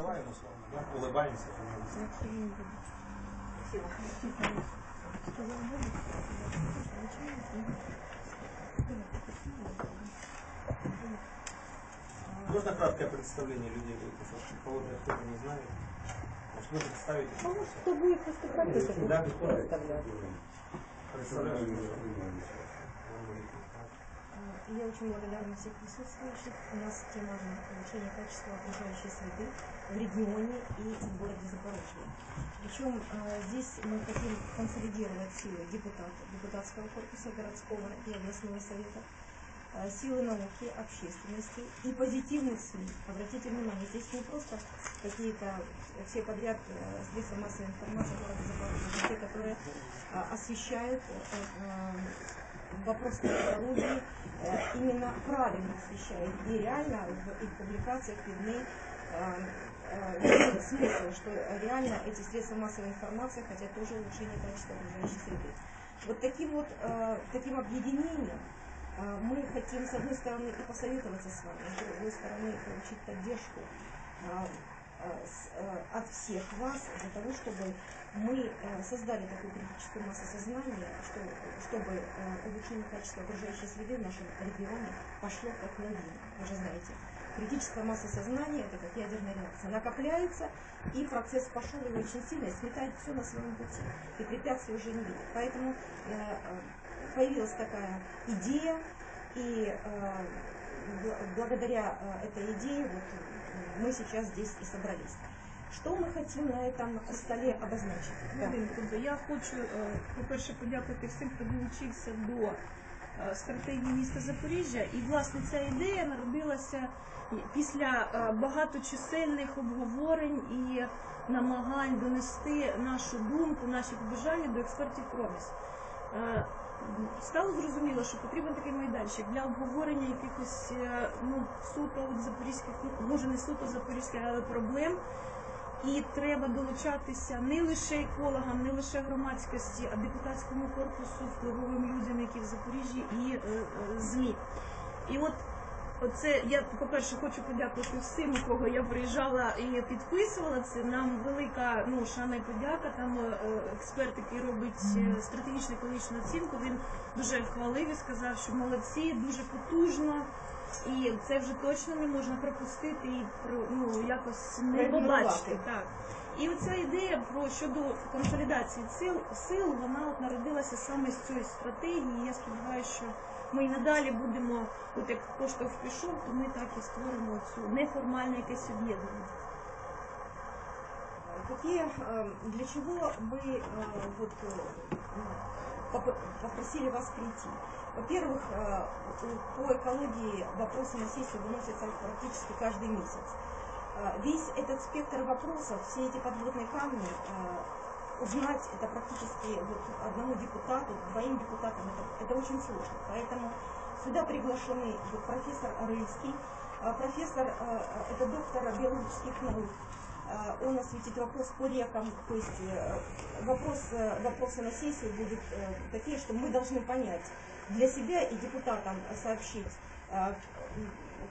Давай условно, да? Улыбаемся. Можно краткое представление людей потому что кого-то кто-то не знает. Может, вы представите? Кто будет выступать, Да, будет кто? представлять. Представляешь? А, Я очень благодарна всех присутствующих. У нас тема повышения качества окружающей среды в регионе и в городе Запорожье. Причем а, здесь мы хотим консолидировать силы депутатов, депутатского корпуса городского и областного совета, а, силы науки, общественности и позитивных СМИ. Обратите внимание, здесь не просто какие-то все подряд э, средства массовой информации города Запорожья, но те, которые а, освещают э, э, вопрос экологии э, именно правильно освещает. И реально в их публикациях видны э, э, смысл, что реально эти средства массовой информации хотят тоже улучшения качества окружающей среды. Вот таким вот таким объединением мы хотим, с одной стороны, и посоветоваться с вами, с другой стороны, получить поддержку от всех вас для того, чтобы мы э, создали такую критическую массу сознания, что, чтобы э, улучшение качества окружающей среды в нашем регионе пошло как лавина. Вы же знаете, критическая масса сознания – это как ядерная реакция. Накопляется, и процесс пошел и очень сильно сметает все на своем пути. И препятствий уже не видит. Поэтому э, э, появилась такая идея, и э, бл- благодаря э, этой идее вот, э, мы сейчас здесь и собрались. Что мы хотим на этом столе обозначить? Да. Тобто я хочу, е, по-перше, подякувати всім, хто долучився до е, стратегії міста Запоріжжя. І власне ця ідея народилася після е, багаточисельних обговорень і намагань донести нашу думку, наші побажання до експертів Проміс. Стало зрозуміло, що потрібен такий майданчик для обговорення якихось е, ну суто запорізьких, може не суто запорізьких, але проблем. І треба долучатися не лише екологам, не лише громадськості, а депутатському корпусу, впливовим людям, які в Запоріжжі, і е, е, ЗМІ. І от оце я, по-перше, хочу подякувати всім, у кого я приїжджала і підписувала це. Нам велика ну, шана і подяка. Там е, експерт, який робить е, стратегічну екологічну оцінку, він дуже хвалив і сказав, що молодці, дуже потужно. І це вже точно не можна пропустити і про ну якось не побачити. Так. І оця ідея про щодо консолідації сил, сил вона от народилася саме з цієї стратегії. Я сподіваюся, що ми і надалі будемо, от як поштовх пішов, то ми так і створимо цю неформальне якесь об'єднання. Какие, э, для чего мы э, вот, э, поп- попросили вас прийти? Во-первых, э, у- по экологии вопросы на сессию выносятся практически каждый месяц. Э, Весь этот спектр вопросов, все эти подводные камни, э, узнать это практически вот одному депутату, двоим депутатам, это, это очень сложно. Поэтому сюда приглашены вот профессор Рыльский, э, профессор, э, э, это доктор биологических наук, Э, он осветит вопрос по рекам, то есть э, вопрос, вопросы на сессии будут такие, что мы должны понять для себя и депутатам сообщить,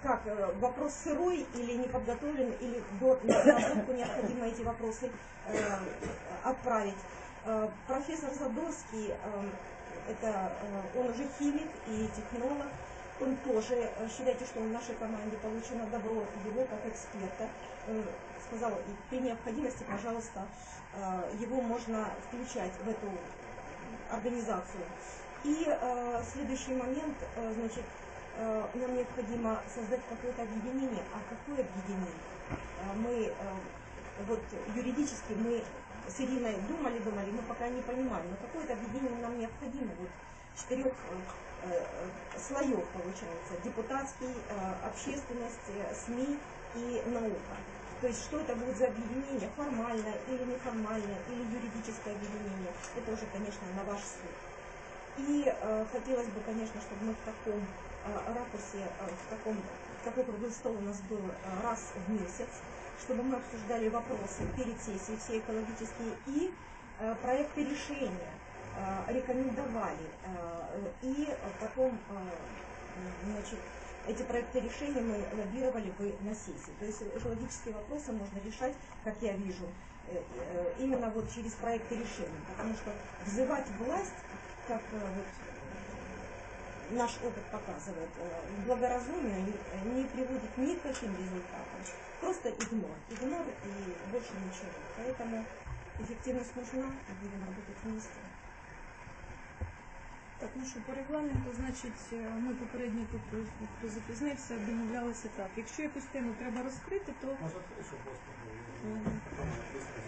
как э, вопрос сырой или не подготовлен, или до на разработку необходимо эти вопросы э, отправить. Э, Профессор Задорский, это он уже химик и технолог, он тоже, считайте, что в нашей команде получено добро его как эксперта. Сказал, при необходимости, пожалуйста, его можно включать в эту организацию. И э, следующий момент, э, значит, нам необходимо создать какое-то объединение. А какое объединение? Э, Мы, э, вот юридически мы с Ириной думали, думали, но пока не понимали, но какое-то объединение нам необходимо. Вот четырех э, э, слоев получается. Депутатский, э, общественность, э, СМИ и наука. То есть что это будет за объединение, формальное или неформальное, или юридическое объединение, это уже, конечно, на ваш суд. И э, хотелось бы, конечно, чтобы мы в таком э, ракурсе, э, в таком, такой круглый стол у нас был э, раз в месяц, чтобы мы обсуждали вопросы перед сессией все экологические и э, проекты решения э, рекомендовали. э, и потом, э, значит, эти проекты решений мы лоббировали бы на сессии. То есть экологические вопросы можно решать, как я вижу, э, э, именно вот через проекты решений. Потому что взывать власть, как э, вот наш опыт показывает, э, к благоразумию не, приводит ни к каким результатам. Просто игнор. Игнор и больше ничего. Поэтому эффективность нужна, и будем работать вместе. Так, ну що по регламенту, значить, е, ми попередньо тут, хто запізнився, домовлялися так. Якщо якусь тему треба розкрити, то Может, открыть, чтобы просто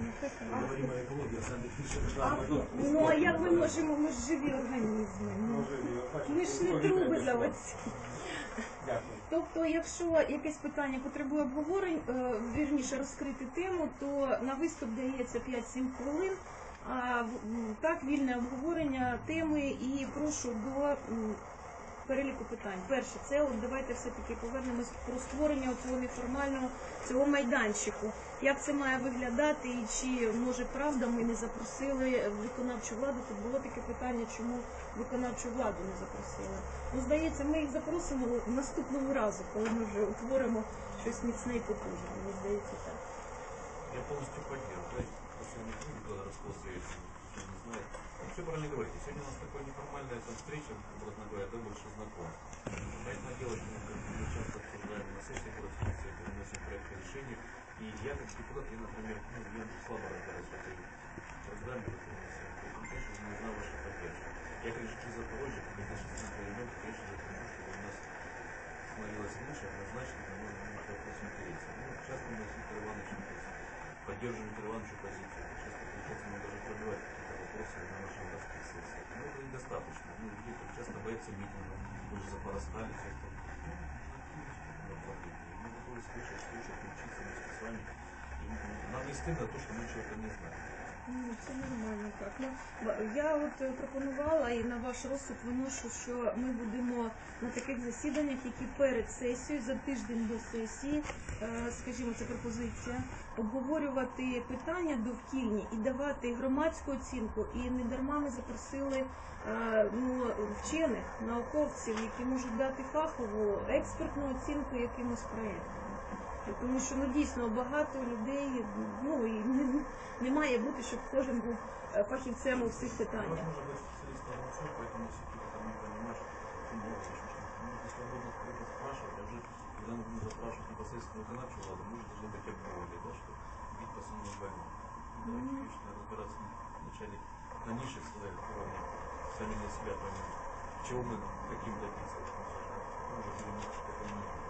было. Мгм. Потом мы быстро здесь ну, так, Мы говорим о экологии, а сами пишем, что А, нам потом- ну а як ми можемо, ми ж живі організми. Ну, Може, і бачите, ми ж не повітря труби пішло. заводці. Дякую. Тобто, якщо якесь питання потребує обговорень, е, вірніше розкрити тему, то на виступ дається 5-7 хвилин. А в- м, так, вільне обговорення теми і прошу до м, переліку питань. Перше, це от давайте все-таки повернемось про створення цього неформального цього майданчику. Як це має виглядати, і чи може правда ми не запросили виконавчу владу? Тут було таке питання, чому виконавчу владу не запросили. Ну, здається, ми їх запросимо наступного разу, коли ми вже утворимо щось міцне і потужне. Мені здається, так. Я полностью поддерживаю. То есть, просто не буду туда раскосываться, кто не знает. Все правильно говорите. Сегодня у нас такая неформальная там, встреча, образно говоря, да, больше знакомств. Поэтому делать, мы мы часто обсуждаем на сессии советов, выносим проекты решений. И я как депутат, я, например, ну, я слабо разбираюсь в этой программе, в конечно же, нужна ваша поддержка. Я, конечно, через Запорожье, наши центры районов, конечно же, хочу, чтобы у нас становилось лучше, однозначно, но мы ну, это вопрос интересен. Ну, часто мы с Виктором Ивановичем то есть, поддерживаем Виктора Ивановича позицию. Часто получается нам даже пробивать на нашей городской сессии. Но это недостаточно. Ну, люди там часто боятся митингов, мы же запорастали, часто. Ну, слышать, слушать, учиться вместе с вами. И нам не стыдно то, что мы чего-то не знаем. Ну, це нормально так. Ну, я от е, пропонувала і на ваш розсуд виношу, що ми будемо на таких засіданнях, які перед сесією, за тиждень до сесії, е, скажімо, це пропозиція, обговорювати питання довкільні і давати громадську оцінку. І не дарма ми запросили е, ну, вчених, науковців, які можуть дати фахову експертну оцінку якимось проєктам Тому що ну дійсно багато людей, ну і не, не має бути, щоб кожен був е, фахівцем у всіх питаннях. Невозможно быть специалистом во всем, поэтому если ты там не понимаешь, ты не можешь еще что-то. Ну, если можно открыто спрашивать, а уже когда мы будем запрашивать непосредственно виконавчую владу, мы же должны быть обговорили, да, что бить по самому больному. Ну, Давайте, конечно, разбираться вначале на низших своих уровнях, сами для себя поймем, чего мы хотим добиться. Мы уже будем что-то понимать.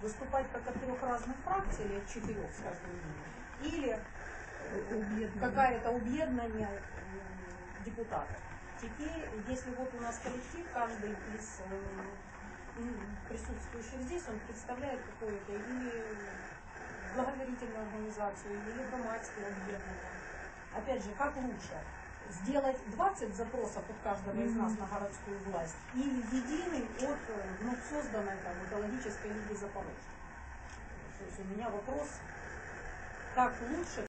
Выступать как от трех разных фракций или от четырех с каждой линии? Или Об'єднання. какая-то объединение м, депутатов. Теперь, если вот у нас коллектив, каждый из э, присутствующих здесь, он представляет какую-то или благотворительную организацию, или громадское объединение. Опять же, как лучше? Сделать 20 запросов от каждого из нас на городскую власть или единый от э, вновь созданной там, экологической лиги Запорожья? То есть у меня вопрос, как лучше